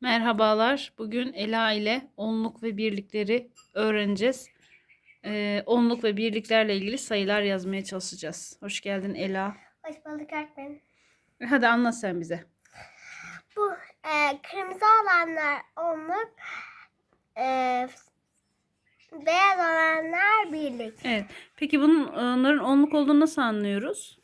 Merhabalar. Bugün Ela ile onluk ve birlikleri öğreneceğiz. Ee, onluk ve birliklerle ilgili sayılar yazmaya çalışacağız. Hoş geldin Ela. Hoş bulduk öğretmenim. Hadi anlat sen bize. Bu e, kırmızı olanlar onluk, e, beyaz olanlar birlik. Evet. Peki bunun onların onluk olduğunu nasıl anlıyoruz?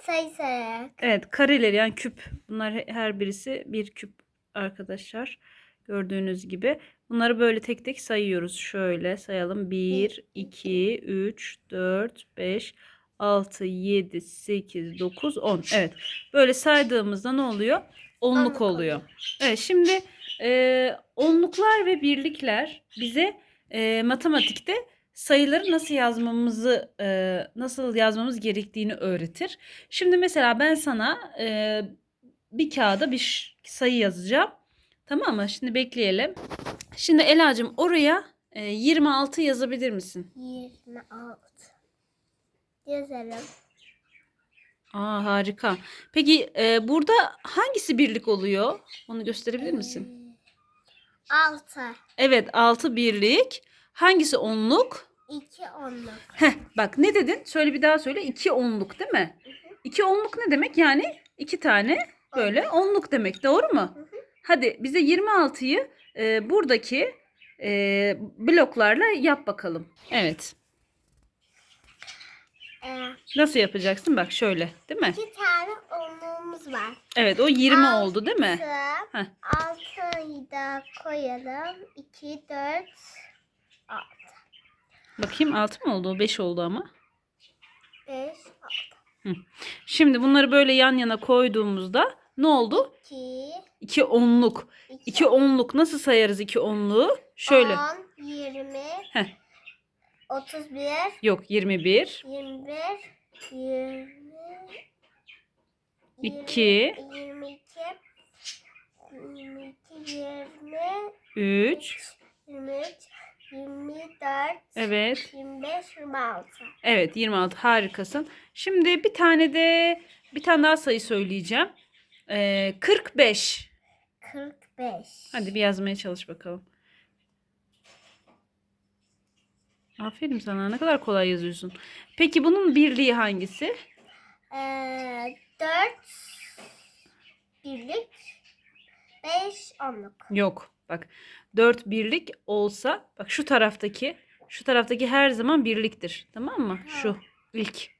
Sayı sayarak. Evet, kareleri yani küp. Bunlar he- her birisi bir küp arkadaşlar. Gördüğünüz gibi. Bunları böyle tek tek sayıyoruz. Şöyle sayalım. 1, 2, 3, 4, 5, 6, 7, 8, 9, 10. Evet. Böyle saydığımızda ne oluyor? Onluk oluyor. Evet şimdi e, onluklar ve birlikler bize e, matematikte sayıları nasıl yazmamızı e, nasıl yazmamız gerektiğini öğretir. Şimdi mesela ben sana e, bir kağıda bir sayı yazacağım. Tamam mı? Şimdi bekleyelim. Şimdi Ela'cığım oraya e, 26 yazabilir misin? 26. Yazarım. Aa harika. Peki e, burada hangisi birlik oluyor? Onu gösterebilir misin? 6. Evet 6 birlik. Hangisi onluk? 2 onluk. Heh, bak ne dedin? Söyle bir daha söyle. 2 onluk değil mi? 2 onluk ne demek? Yani iki tane böyle onluk demek. Doğru mu? Hı hı. Hadi bize 26'yı e, buradaki e, bloklarla yap bakalım. Evet. Nasıl yapacaksın? Bak şöyle değil mi? 2 tane onluğumuz var. Evet o 20 Altı. oldu değil mi? Heh. 6'yı da koyalım. 2, 4, 6, Bakayım 6 mı oldu? O 5 oldu ama. 5, Şimdi bunları böyle yan yana koyduğumuzda ne oldu? 2, 2 onluk. 2, 2 onluk nasıl sayarız 2 onluğu? Şöyle. 10, 20, Heh. 31, Yok 21. 21, 20, 2, 22, 22, 20, 3. 23, 24, Evet. 25, 26. Evet 26 harikasın. Şimdi bir tane de bir tane daha sayı söyleyeceğim. Ee, 45. 45. Hadi bir yazmaya çalış bakalım. Aferin sana ne kadar kolay yazıyorsun. Peki bunun birliği hangisi? Ee, 4 birlik 5 onluk. Yok. Bak 4 birlik olsa bak şu taraftaki şu taraftaki her zaman birliktir. Tamam mı? Şu ilk.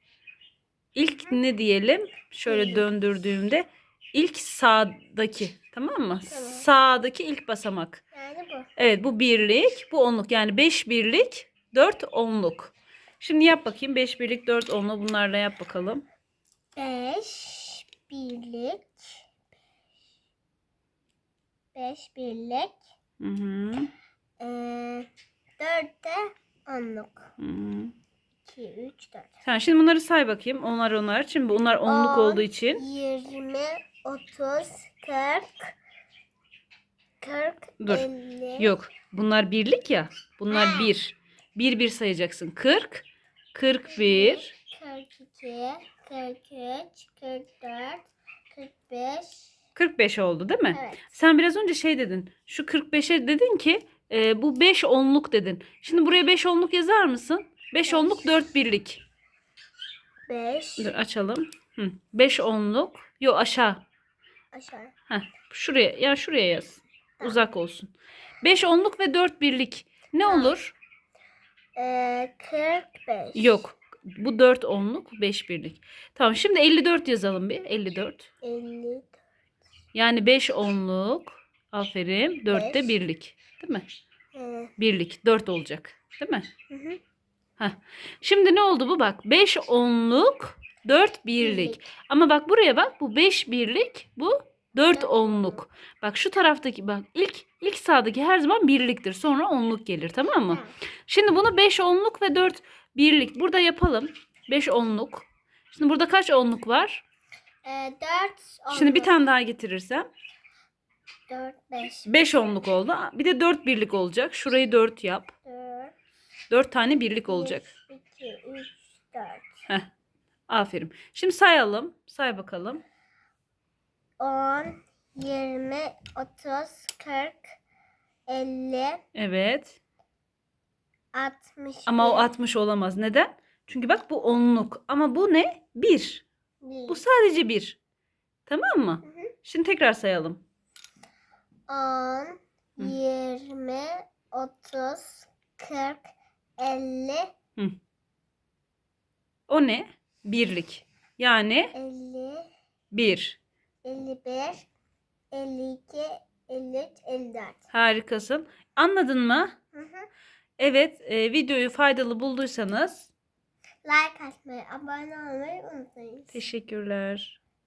İlk ne diyelim? Şöyle döndürdüğümde ilk sağdaki. Tamam mı? Sağdaki ilk basamak. Yani bu. Evet bu birlik, bu onluk. Yani 5 birlik, 4 onluk. Şimdi yap bakayım 5 birlik, 4 onluk bunlarla yap bakalım. 5 birlik 5 birlik Hı hı. ee, 4 de onluk. hı hı. 2 3 4. Sen şimdi bunları say bakayım. Onlar onlar. Şimdi bunlar onluk On, olduğu için. 20 30 40 40 Dur. 50 Yok. Bunlar birlik ya. Bunlar Ha. bir. Bir bir sayacaksın. 40, 41, 42 43 44 45 45 oldu değil mi? Evet. Sen biraz önce şey dedin. Şu 45'e dedin ki e, bu 5 onluk dedin. Şimdi buraya 5 onluk yazar mısın? 5 onluk 4 birlik. 5 Dur açalım. 5 onluk. Yok aşağı. aşağı. Heh, şuraya ya şuraya yaz. Uzak olsun. 5 onluk ve 4 birlik. Ne olur? Ee, 45. Yok. Bu 4 onluk, 5 birlik. Tamam şimdi 54 yazalım bir. 54. 50. Yani 5 onluk. Aferin. 4 de Beş. birlik. Değil mi? Ee, Birlik. 4 olacak. Değil mi? hı hı. Şimdi ne oldu bu bak? 5 onluk, 4 birlik. Ama bak buraya bak. Bu 5 birlik, bu 4 Dört onluk. Bak şu taraftaki bak ilk ilk sağdaki her zaman birliktir. Sonra onluk gelir tamam mı? Ha. Şimdi bunu 5 onluk ve 4 birlik. Burada yapalım. 5 onluk. Şimdi burada kaç onluk var? Ee, 4 Şimdi bir tane daha getirirsem 4 5 5 onluk oldu. Bir de 4 birlik olacak. Şurayı 4 yap. 4 4 tane birlik olacak. 2 3 4 Heh. Aferin. Şimdi sayalım. Say bakalım. 10 20, 30, 40, 50, Evet. 60. Ama o 60 olamaz. Neden? Çünkü bak bu onluk. Ama bu ne? 1. Bu sadece 1. Tamam mı? Hı hı. Şimdi tekrar sayalım. 10, 20, 30, 40, 50, O ne? Birlik. Yani 50, 1. 51, 52, 53, 54. Harikasın. Anladın mı? Hı hı. Evet, e, videoyu faydalı bulduysanız Like atmayı, abone olmayı unutmayın. teşekkürler.